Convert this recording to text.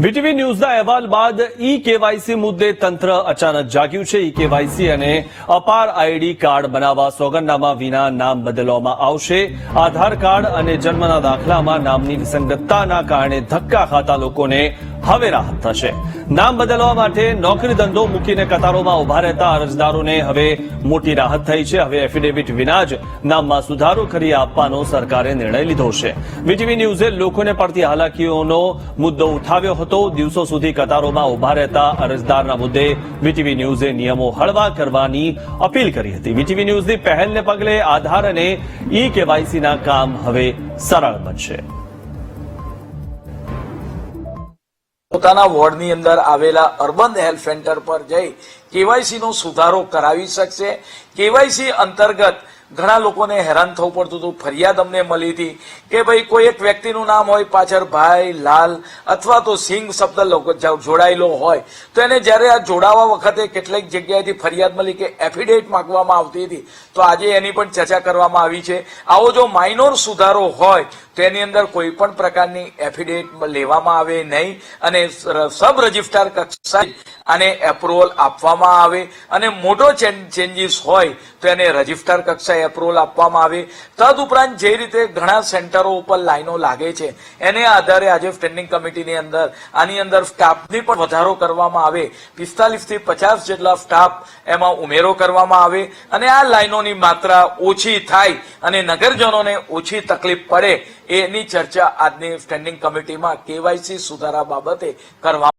VTV ન્યૂઝના અહેવાલ બાદ e KYC મુદ્દે તંત્ર અચાનક જાગ્યું છે. ઈ કેવાયસી અને અપાર આઈડી કાર્ડ બનાવવા સોગંદનામા વિના નામ બદલવામાં આવશે. આધાર કાર્ડ અને જન્મના દાખલામાં નામની વિસંગતતાના કારણે ધક્કા ખાતા લોકોને હવે રાહત થશે. નામ બદલવા માટે નોકરી ધંધો મૂકીને કતારોમાં ઊભા રહેતા અરજદારોને હવે મોટી રાહત થઈ છે. હવે એફિડેવિટ વિના જ નામમાં સુધારો કરી આપવાનો સરકારે નિર્ણય લીધો છે. વીટીવી ન્યૂઝે લોકોને પડતી હાલાકીઓનો મુદ્દો ઉઠાવ્યો હતો. દિવસો સુધી કતારોમાં ઊભા રહેતા અરજદારના મુદ્દે વીટીવી ન્યૂઝે નિયમો હળવા કરવાની અપીલ કરી હતી. વીટીવી ન્યૂઝની પહેલને પગલે આધાર અને ઈ કેવાયસીના કામ હવે સરળ બનશે. પોતાના વોર્ડની અંદર આવેલા અર્બન હેલ્થ સેન્ટર પર જઈ કેવાયસી નો સુધારો કરાવી શકશે. કેવાયસી અંતર્ગત ઘણા લોકોને હેરાન થવું પડતું હતું. ફરિયાદ અમને મળી હતી કે ભાઈ, કોઈ એક વ્યક્તિનું નામ હોય, પાછળ ભાઈ, લાલ અથવા તો સિંહ શબ્દ જોડાયેલો હોય. તો એને જ્યારે આ જોડાવા વખતે કેટલીક જગ્યાએથી ફરિયાદ મળી કે એફિડેવિટ માંગવામાં આવતી હતી, તો આજે એની પણ ચર્ચા કરવામાં આવી છે. આવો જો માઇનોર સુધારો હોય, તો એની અંદર કોઈ પણ પ્રકારની એફિડેવિટ લેવામાં આવે નહીં અને સબ રજિસ્ટ્રાર કક્ષાએ આને એપ્રુવલ આપવામાં આવે. અને મોટો ચેન્જીસ હોય, તો એને રજિસ્ટ્રાર કક્ષાએ એપ્રુવલ આપવામાં આવે. તદઉપરાંત જે રીતે ઘણા સેન્ટરો ઉપર લાઈનો લાગે છે, એને આધારે આજે સ્ટેન્ડિંગ કમિટીની અંદર, આની અંદર સ્ટાફની પણ વધારો કરવામાં આવે. પિસ્તાલીસથી પચાસ જેટલા સ્ટાફ એમાં ઉમેરો કરવામાં આવે અને આ લાઈનોની માત્રા ઓછી થાય અને નગરજનોને ઓછી તકલીફ પડે, એની ચર્ચા આજની સ્ટેન્ડિંગ કમિટીમાં કેવાયસી સુધારા બાબતે કરવામાં